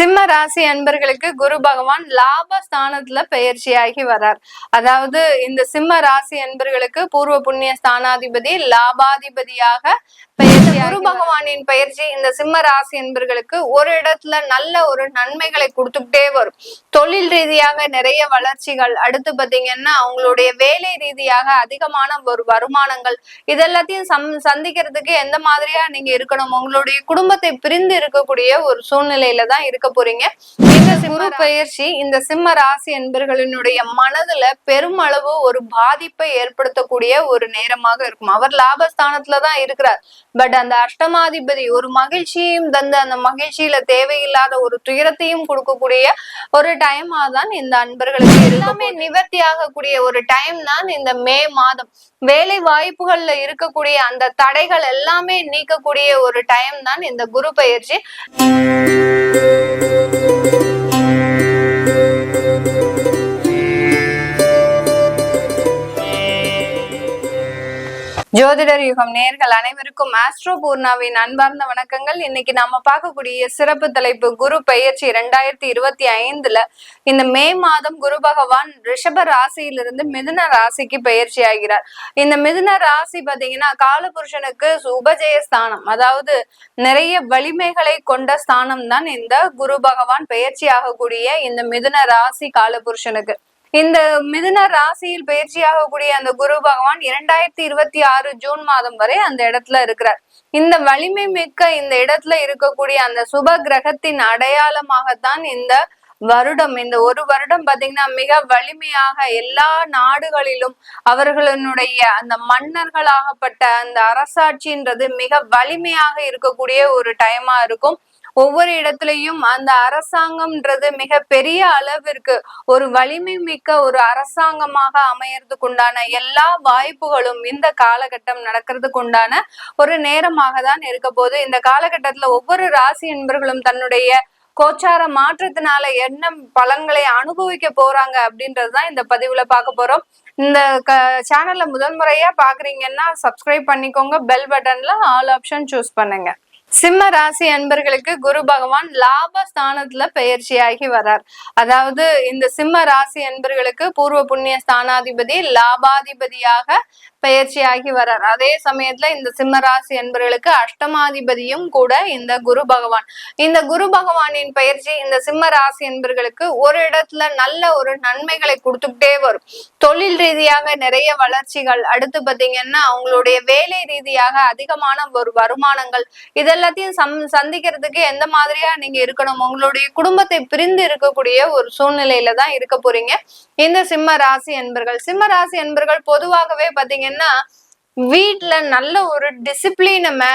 சிம்ம ராசி அன்பர்களுக்கு குரு பகவான் லாபஸ்தானத்துல பெயர்ச்சியாகி வரார். அதாவது இந்த சிம்ம ராசி அன்பர்களுக்கு பூர்வ புண்ணிய ஸ்தானாதிபதி லாபாதிபதியாக பெயர்ச்சி குரு பகவானின் பயிற்சி இந்த சிம்ம ராசி என்பர்களுக்கு ஒரு இடத்துல நல்ல ஒரு நன்மைகளை கொடுத்துக்கிட்டே வரும். தொழில் ரீதியாக நிறைய வளர்ச்சிகள் அடுத்து பாத்தீங்கன்னா அவங்களுடைய வேலை ரீதியாக அதிகமான ஒரு வருமானங்கள் இதெல்லாத்தையும் சம் சந்திக்கிறதுக்கு எந்த மாதிரியா நீங்க இருக்கணும்? உங்களுடைய குடும்பத்தை பிரிந்து இருக்கக்கூடிய ஒரு சூழ்நிலையில தான் இருக்க போறீங்க. இந்த குரு பயிற்சி இந்த சிம்ம ராசி என்பர்களினுடைய மனதுல பெருமளவு ஒரு பாதிப்பை ஏற்படுத்தக்கூடிய ஒரு நேரமாக இருக்கும். அவர் லாபஸ்தானத்துல தான் இருக்கிறார். பட் அந்த அஷ்டமாதிபதி ஒரு மகிழ்ச்சியும் தந்து அந்த மகிழ்ச்சியில தேவையில்லாத ஒரு துயரத்தையும் கொடுக்கக்கூடிய ஒரு டைமா தான் இந்த அன்பர்களுக்கு எல்லாமே நிவர்த்தி ஆகக்கூடிய ஒரு டைம் தான் இந்த மே மாதம். வேலை வாய்ப்புகள்ல இருக்கக்கூடிய அந்த தடைகள் எல்லாமே நீக்கக்கூடிய ஒரு டைம் தான் இந்த குரு பயிற்சி. Música ஜோதிடர் யுகம் நேர்கள் அனைவருக்கும் ஆஸ்ட்ரோ பூர்ணாவின் அன்பார்ந்த வணக்கங்கள். இன்னைக்கு நாம பார்க்கக்கூடிய சிறப்பு தலைப்பு குரு பெயர்ச்சி இரண்டாயிரத்தி இருபத்தி ஐந்துல இந்த மே மாதம் குரு பகவான் ரிஷப ராசியிலிருந்து மிதுன ராசிக்கு பெயர்ச்சி ஆகிறார். இந்த மிதுன ராசி பாத்தீங்கன்னா காலபுருஷனுக்கு உபஜய ஸ்தானம் அதாவது நிறைய வலிமைகளை கொண்ட ஸ்தானம் தான் இந்த குரு பகவான் பெயர்ச்சி ஆகக்கூடிய இந்த மிதுன ராசி காலபுருஷனுக்கு. இந்த மிதுன ராசியில் பயிற்சியாகக்கூடிய அந்த குரு பகவான் இரண்டாயிரத்தி இருபத்தி ஆறு ஜூன் மாதம் வரை அந்த இடத்துல இருக்கிறார். இந்த வலிமை மிக்க இந்த இடத்துல இருக்கக்கூடிய அந்த சுப கிரகத்தின் அடையாளமாகத்தான் இந்த வருடம் இந்த ஒரு வருடம் பாத்தீங்கன்னா மிக வலிமையாக எல்லா நாடுகளிலும் அவர்களுடைய அந்த மன்னர்களாகப்பட்ட அந்த அரசாட்சின்றது மிக வலிமையாக இருக்கக்கூடிய ஒரு டைமா இருக்கும். ஒவ்வொரு இடத்துலயும் அந்த அரசாங்கம்ன்றது மிக பெரிய அளவிற்கு ஒரு வலிமை மிக்க ஒரு அரசாங்கமாக அமையறதுக்கு உண்டான எல்லா வாய்ப்புகளும் இந்த காலகட்டம் நடக்கிறதுக்கு உண்டான ஒரு நேரமாக தான் இருக்க போது இந்த காலகட்டத்துல ஒவ்வொரு ராசி என்பர்களும் தன்னுடைய கோச்சார மாற்றத்தினால என்ன பலன்களை அனுபவிக்க போறாங்க அப்படின்றதுதான் இந்த பதிவுல பார்க்க போறோம். இந்த க சேனல்ல முதல் முறையா பாக்குறீங்கன்னா சப்ஸ்கிரைப் பண்ணிக்கோங்க பெல் பட்டன்ல ஆல் ஆப்ஷன் சூஸ் பண்ணுங்க. சிம்ம ராசி அன்பர்களுக்கு குரு பகவான் லாபஸ்தானத்துல பெயர்ச்சியாகி வரார். அதாவது இந்த சிம்ம ராசி அன்பர்களுக்கு பூர்வ புண்ணிய ஸ்தானாதிபதி லாபாதிபதியாக பயிற்சியாகி வர்றார் அதே சமயத்துல இந்த சிம்ம ராசி அஷ்டமாதிபதியும் கூட இந்த குரு பகவான். இந்த குரு பகவானின் பயிற்சி இந்த சிம்ம ராசி ஒரு இடத்துல நல்ல ஒரு நன்மைகளை கொடுத்துக்கிட்டே வரும். தொழில் ரீதியாக நிறைய வளர்ச்சிகள் அடுத்து பாத்தீங்கன்னா அவங்களுடைய வேலை ரீதியாக அதிகமான ஒரு வருமானங்கள் இதெல்லாத்தையும் சம் சந்திக்கிறதுக்கு எந்த மாதிரியா நீங்க இருக்கணும்? உங்களுடைய குடும்பத்தை பிரிந்து இருக்கக்கூடிய ஒரு சூழ்நிலையில தான் இருக்க போறீங்க. இந்த சிம்ம ராசி என்பர்கள் சிம்ம ராசி என்பர்கள் பொதுவாகவே பாத்தீங்கன்னா ವಿಮರ್ಶೆಯನ್ನ வீட்ல நல்ல ஒரு டிசிப்ளினை மே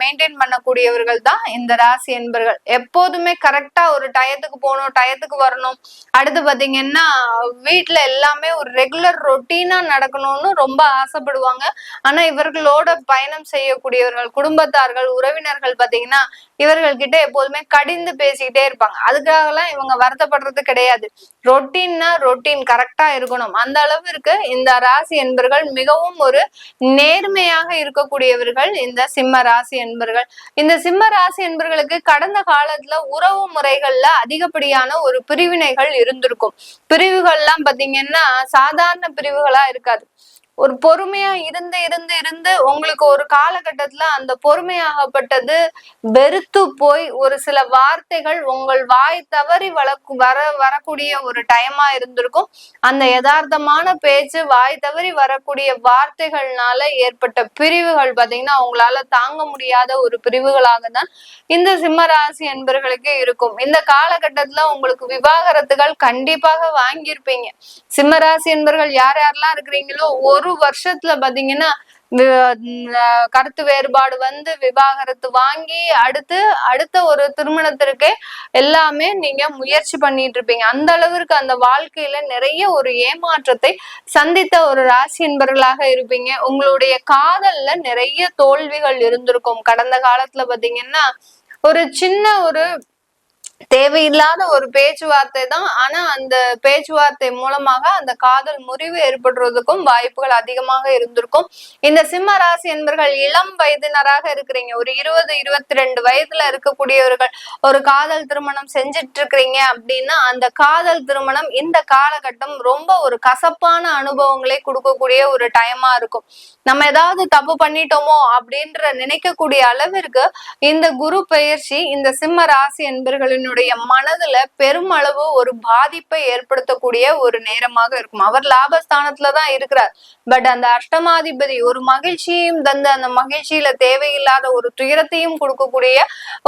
மெயின்டைன் பண்ணக்கூடியவர்கள் தான் இந்த ராசி என்பர்கள். எப்போதுமே கரெக்டா ஒரு டயத்துக்கு போகணும் டயத்துக்கு வரணும். அடுத்து பாத்தீங்கன்னா வீட்ல எல்லாமே ஒரு ரெகுலர் ரொட்டீனா நடக்கணும்னு ரொம்ப ஆசைப்படுவாங்க. ஆனா இவர்களோட பயணம் செய்யக்கூடியவர்கள் குடும்பத்தார்கள் உறவினர்கள் பாத்தீங்கன்னா இவர்கள் கிட்ட எப்போதுமே கடிந்து பேசிக்கிட்டே இருப்பாங்க. அதுக்காகலாம் இவங்க வருத்தப்படுறது கிடையாது. ரொட்டீன்னா ரொட்டீன் கரெக்டா இருக்கணும். அந்த அளவிற்கு இந்த ராசி என்பர்கள் மிகவும் ஒரு நேர்மையாக இருக்கக்கூடியவர்கள் இந்த சிம்ம ராசி என்பர்கள். இந்த சிம்ம ராசி என்பர்களுக்கு கடந்த காலத்துல உறவு முறைகள்ல அதிகப்படியான ஒரு பிரிவினைகள் இருந்திருக்கும். பிரிவுகள்லாம் பாத்தீங்கன்னா சாதாரண பிரிவுகளா இருக்காது. ஒரு பொறுமையா இருந்து இருந்து இருந்து உங்களுக்கு ஒரு காலகட்டத்துல அந்த பொறுமையாகப்பட்டது வெறுத்து போய் ஒரு சில வார்த்தைகள் உங்கள் வாய் தவறி வளர்க்கு வர வரக்கூடிய ஒரு டைமா இருந்திருக்கும். அந்த யதார்த்தமான பேச்சு வாய் தவறி வரக்கூடிய வார்த்தைகள்னால ஏற்பட்ட பிரிவுகள் பாத்தீங்கன்னா அவங்களால தாங்க முடியாத ஒரு பிரிவுகளாக தான் இந்த சிம்மராசி என்பர்களுக்கு இருக்கும். இந்த காலகட்டத்துல உங்களுக்கு விவாகரத்துகள் கண்டிப்பாக வாங்கியிருப்பீங்க. சிம்மராசி என்பர்கள் யார் யாரெல்லாம் இருக்கிறீங்களோ ஒரு வருஷத்துல பாத்தீங்கன்னா கருத்து வேறுபாடு வந்து விவாகரத்து வாங்கி அடுத்து அடுத்த ஒரு திருமணத்திற்கே எல்லாமே நீங்க முயற்சி பண்ணிட்டு இருப்பீங்க. அந்த அளவிற்கு அந்த வாழ்க்கையில நிறைய ஒரு ஏமாற்றத்தை சந்தித்த ஒரு ராசி என்பர்களாக இருப்பீங்க. உங்களுடைய காதல்ல நிறைய தோல்விகள் இருந்திருக்கும். கடந்த காலத்துல பாத்தீங்கன்னா ஒரு சின்ன ஒரு தேவையில்லாத ஒரு பேச்சுவார்த்தை தான். ஆனா அந்த பேச்சுவார்த்தை மூலமாக அந்த காதல் முறிவு ஏற்படுறதுக்கும் வாய்ப்புகள் அதிகமாக இருந்திருக்கும். இந்த சிம்ம ராசி என்பர்கள் இளம் வயதினராக இருக்கிறீங்க. ஒரு இருபது இருபத்தி ரெண்டு வயதுல இருக்கக்கூடியவர்கள் ஒரு காதல் திருமணம் செஞ்சிட்டு இருக்கிறீங்க அப்படின்னா அந்த காதல் திருமணம் இந்த காலகட்டம் ரொம்ப ஒரு கசப்பான அனுபவங்களை கொடுக்கக்கூடிய ஒரு டைமா இருக்கும். நம்ம ஏதாவது தப்பு பண்ணிட்டோமோ அப்படின்ற நினைக்கக்கூடிய அளவிற்கு இந்த குரு பெயர்ச்சி இந்த சிம்ம ராசி என்பர்களின் என்பர்களினுடைய மனதுல பெருமளவு ஒரு பாதிப்பை ஏற்படுத்தக்கூடிய ஒரு நேரமாக இருக்கும். அவர் லாபஸ்தானத்துல தான் இருக்கிறார். பட் அந்த அஷ்டமாதிபதி ஒரு மகிழ்ச்சியும் தந்து அந்த மகிழ்ச்சியில தேவையில்லாத ஒரு துயரத்தையும் கொடுக்கக்கூடிய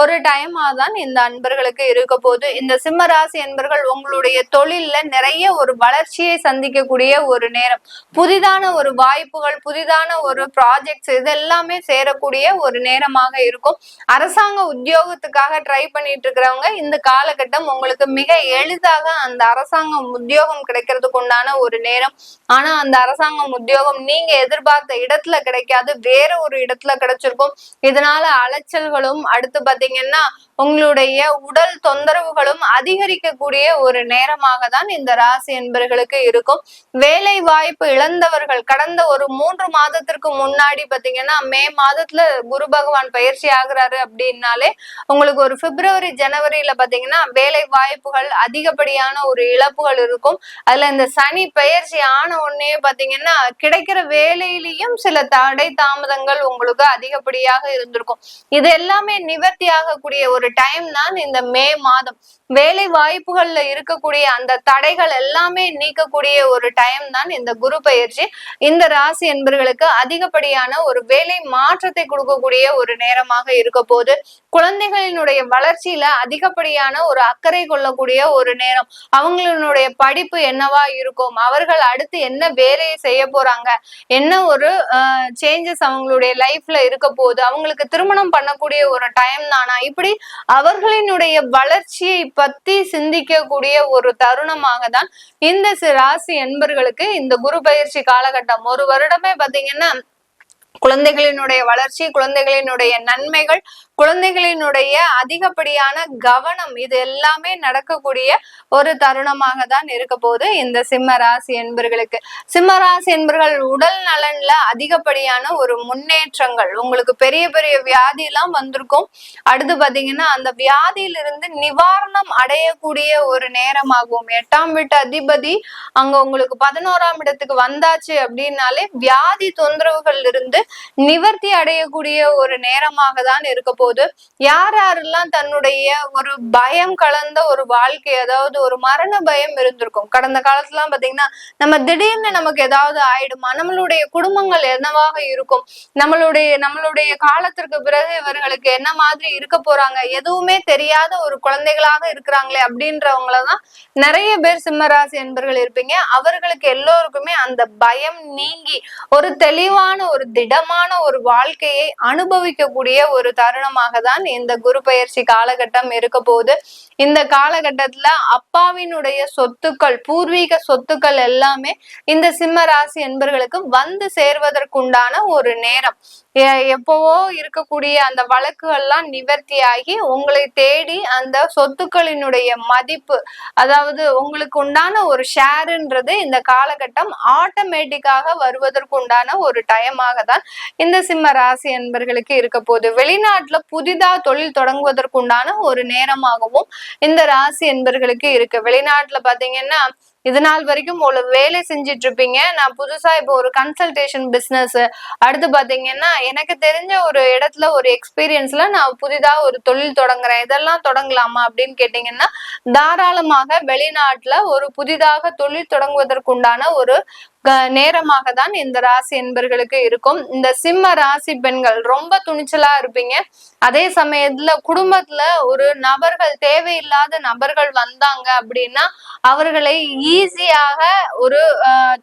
ஒரு டைமா தான் இந்த அன்பர்களுக்கு இருக்க போது இந்த சிம்மராசி என்பர்கள் உங்களுடைய தொழில்ல நிறைய ஒரு வளர்ச்சியை சந்திக்கக்கூடிய ஒரு நேரம். புதிதான ஒரு வாய்ப்புகள் புதிதான ஒரு ப்ராஜெக்ட்ஸ் இது எல்லாமே சேரக்கூடிய ஒரு நேரமாக இருக்கும். அரசாங்க உத்தியோகத்துக்காக ட்ரை பண்ணிட்டு இருக்கிறவங்க இந்த இந்த காலகட்டம் உங்களுக்கு மிக எளிதாக அந்த அரசாங்கம் உத்தியோகம் கிடைக்கிறதுக்கு உண்டான ஒரு நேரம். ஆனா அந்த அரசாங்கம் உத்தியோகம் நீங்க எதிர்பார்த்த இடத்துல கிடைக்காது. வேற ஒரு இடத்துல கிடைச்சிருக்கும். இதனால அலைச்சல்களும் அடுத்து பாத்தீங்கன்னா உங்களுடைய உடல் தொந்தரவுகளும் அதிகரிக்கக்கூடிய ஒரு நேரமாக தான் இந்த ராசி என்பர்களுக்கு இருக்கும். வேலை வாய்ப்பு இழந்தவர்கள் கடந்த ஒரு மூன்று மாதத்திற்கு முன்னாடி பாத்தீங்கன்னா மே மாதத்துல குரு பகவான் பயிற்சி ஆகுறாரு அப்படின்னாலே உங்களுக்கு ஒரு பிப்ரவரி ஜனவரியில பாத்தீங்கன்னா வேலை வாய்ப்புகள் அதிகப்படியான ஒரு இழப்புகள் இருக்கும். அதுல இந்த சனி பயிற்சி ஆன உடனே பாத்தீங்கன்னா கிடைக்கிற வேலையிலையும் சில தடை தாமதங்கள் உங்களுக்கு அதிகப்படியாக இருந்திருக்கும். இது எல்லாமே நிவர்த்தி ஆகக்கூடிய ஒரு டைம் தான் இந்த மே மாதம். வேலை வாய்ப்புகள்ல இருக்கக்கூடிய அந்த தடைகள் எல்லாமே நீக்கக்கூடிய ஒரு டைம் தான் இந்த குரு பயிற்சி இந்த ராசி என்பர்களுக்கு அதிகப்படியான ஒரு வேலை மாற்றத்தை கொடுக்கக்கூடிய ஒரு நேரமாக இருக்க போது குழந்தைகளினுடைய வளர்ச்சியில அதிகப்படி அதிகப்படியான ஒரு அக்கறை கொள்ளக்கூடிய ஒரு நேரம். அவங்களுடைய படிப்பு என்னவா இருக்கும்? அவர்கள் அடுத்து என்ன வேலையை செய்ய போறாங்க? என்ன ஒரு சேஞ்சஸ் அவங்களுடைய லைஃப்ல இருக்க போகுது? அவங்களுக்கு திருமணம் பண்ணக்கூடிய ஒரு டைம் தானா? இப்படி அவர்களினுடைய வளர்ச்சியை பத்தி சிந்திக்கக்கூடிய ஒரு தருணமாக தான் இந்த ராசி என்பர்களுக்கு இந்த குரு பயிற்சி காலகட்டம். ஒரு வருடமே பாத்தீங்கன்னா குழந்தைகளினுடைய வளர்ச்சி குழந்தைகளினுடைய நன்மைகள் குழந்தைகளினுடைய அதிகப்படியான கவனம் இது எல்லாமே நடக்கக்கூடிய ஒரு தருணமாக தான் இருக்க போது இந்த சிம்ம ராசி என்பர்களுக்கு. சிம்ம ராசி என்பர்கள் உடல் நலன்ல அதிகப்படியான ஒரு முன்னேற்றங்கள். உங்களுக்கு பெரிய பெரிய வியாதி எல்லாம் வந்திருக்கும். அடுத்து பாத்தீங்கன்னா அந்த வியாதியிலிருந்து நிவாரணம் அடையக்கூடிய ஒரு நேரமாகும். எட்டாம் வீட்டு அதிபதி அங்க உங்களுக்கு பதினோராம் இடத்துக்கு வந்தாச்சு அப்படின்னாலே வியாதி தொந்தரவுகள் இருந்து நிவர்த்தி அடையக்கூடிய ஒரு நேரமாக தான் இருக்க போது யார் யாரெல்லாம் தன்னுடைய ஒரு பயம் கலந்த ஒரு வாழ்க்கை அதாவது ஒரு மரண பயம் இருந்திருக்கும். கடந்த காலத்துல பாத்தீங்கன்னா நம்ம திடீர்னு நமக்கு ஏதாவது ஆயிடுமா? நம்மளுடைய குடும்பங்கள் என்னவாக இருக்கும்? நம்மளுடைய நம்மளுடைய காலத்திற்கு பிறகு இவர்களுக்கு என்ன மாதிரி இருக்க போறாங்க? எதுவுமே தெரியாத ஒரு குழந்தைகளாக இருக்கிறாங்களே அப்படின்றவங்களதான் நிறைய பேர் சிம்மராசி என்பர்கள் இருப்பீங்க. அவர்களுக்கு எல்லோருக்குமே அந்த பயம் நீங்கி ஒரு தெளிவான ஒரு திடமான ஒரு வாழ்க்கையை அனுபவிக்கக்கூடிய ஒரு தருணமாக தான் இந்த குரு பயிற்சி காலகட்டம் இருக்க போது இந்த காலகட்டத்துல அப்பாவினுடைய சொத்துக்கள் பூர்வீக சொத்துக்கள் எல்லாமே இந்த சிம்ம ராசி என்பர்களுக்கு வந்து சேர்வதற்குண்டான ஒரு நேரம். எப்பவோ இருக்கக்கூடிய அந்த வழக்குகள்லாம் நிவர்த்தியாகி உங்களை தேடி அந்த சொத்துக்களினுடைய மதிப்பு அதாவது உங்களுக்கு உண்டான ஒரு ஷேருன்றது இந்த காலகட்டம் ஆட்டோமேட்டிக்காக வருவதற்கு உண்டான ஒரு டைமாக தான் இந்த சிம்ம ராசி என்பர்களுக்கு இருக்க போகுது. வெளிநாட்டுல புதிதா தொழில் தொடங்குவதற்குண்டான ஒரு நேரமாகவும் இந்த ராசி என்பர்களுக்கு இருக்கு. வெளிநாட்டுல பாத்தீங்கன்னா இது நாள் வரைக்கும் ஒரு வேலை செஞ்சிட்டு இருப்பீங்க நான் புதுசா இப்போ ஒரு கன்சல்டேஷன் பிசினஸ் அடுத்து பாத்தீங்கன்னா எனக்கு தெரிஞ்ச ஒரு இடத்துல ஒரு எக்ஸ்பீரியன்ஸ்ல நான் புதிதா ஒரு தொழில் தொடங்குறேன். இதெல்லாம் தொடங்கலாமா அப்படின்னு கேட்டீங்கன்னா தாராளமாக வெளிநாட்டுல ஒரு புதிதாக தொழில் தொடங்குவதற்குண்டான ஒரு நேரமாக தான் இந்த ராசி என்பர்களுக்கு இருக்கும். இந்த சிம்ம ராசி பெண்கள் ரொம்ப துணிச்சலா இருப்பீங்க. அதே சமயத்துல குடும்பத்துல ஒரு நபர்கள் தேவையில்லாத நபர்கள் வந்தாங்க அப்படின்னா அவர்களை ஈஸியாக ஒரு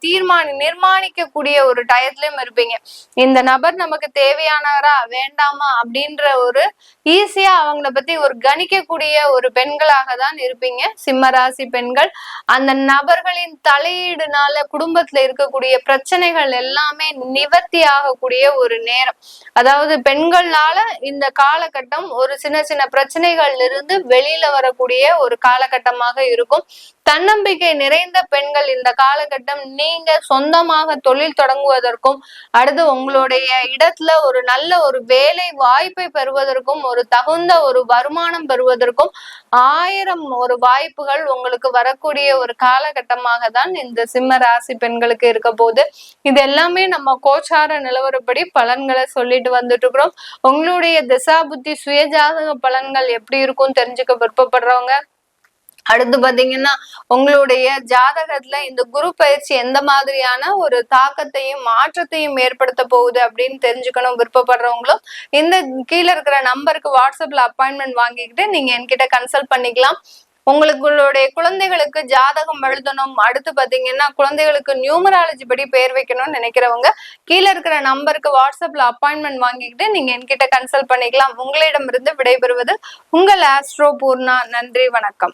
தீர்மானி நிர்மாணிக்கக்கூடிய ஒரு டயத்துலயும் இருப்பீங்க. இந்த நபர் நமக்கு தேவையானவரா வேண்டாமா அப்படின்ற ஒரு ஈஸியா அவங்கள பத்தி ஒரு கணிக்கக்கூடிய ஒரு பெண்களாக தான் இருப்பீங்க. சிம்ம ராசி பெண்கள் அந்த நபர்களின் தலையீடுனால குடும்பத்துல இருக்கக்கூடிய பிரச்சனைகள் எல்லாமே நிவர்த்தி ஆகக்கூடிய ஒரு நேரம். அதாவது பெண்கள்னால இந்த காலகட்டம் ஒரு சின்ன சின்ன பிரச்சனைகள்ல இருந்து வெளியில வரக்கூடிய ஒரு காலகட்டமாக இருக்கும். தன்னம்பிக்கை நிறைந்த பெண்கள் இந்த காலகட்டம் நீங்க சொந்தமாக தொழில் தொடங்குவதற்கும் அடுத்து உங்களுடைய இடத்துல ஒரு நல்ல ஒரு வேலை வாய்ப்பை பெறுவதற்கும் ஒரு தகுந்த ஒரு வருமானம் பெறுவதற்கும் ஆயிரம் ஒரு வாய்ப்புகள் உங்களுக்கு வரக்கூடிய ஒரு காலகட்டமாக தான் இந்த சிம்ம ராசி பெண்களுக்கு இருக்க போது இது எல்லாமே நம்ம கோச்சார நிலவரப்படி பலன்களை சொல்லிட்டு வந்துட்டு இருக்கிறோம் உங்களுடைய திசா புத்தி சுயஜாதக பலன்கள் எப்படி இருக்கும் தெரிஞ்சுக்க விருப்பப்படுறவங்க. அடுத்து பாத்தீங்கன்னா உங்களுடைய ஜாதகத்துல இந்த குரு பயிற்சி எந்த மாதிரியான ஒரு தாக்கத்தையும் மாற்றத்தையும் ஏற்படுத்த போகுது அப்படின்னு தெரிஞ்சுக்கணும் விருப்பப்படுறவங்களும் இந்த கீழே இருக்கிற நம்பருக்கு வாட்ஸ்அப்ல அப்பாயின்மெண்ட் வாங்கிக்கிட்டு நீங்க என்கிட்ட கன்சல்ட் பண்ணிக்கலாம். உங்களுடைய குழந்தைகளுக்கு ஜாதகம் எழுதணும். அடுத்து பாத்தீங்கன்னா குழந்தைகளுக்கு நியூமராலஜி படி பேர் வைக்கணும்னு நினைக்கிறவங்க கீழே இருக்கிற நம்பருக்கு வாட்ஸ்அப்ல அப்பாயின்மெண்ட் வாங்கிக்கிட்டு நீங்க என்கிட்ட கன்சல்ட் பண்ணிக்கலாம். உங்களிடமிருந்து விடைபெறுவது உங்கள் ஆஸ்ட்ரோ பூர்ணா நன்றி வணக்கம்.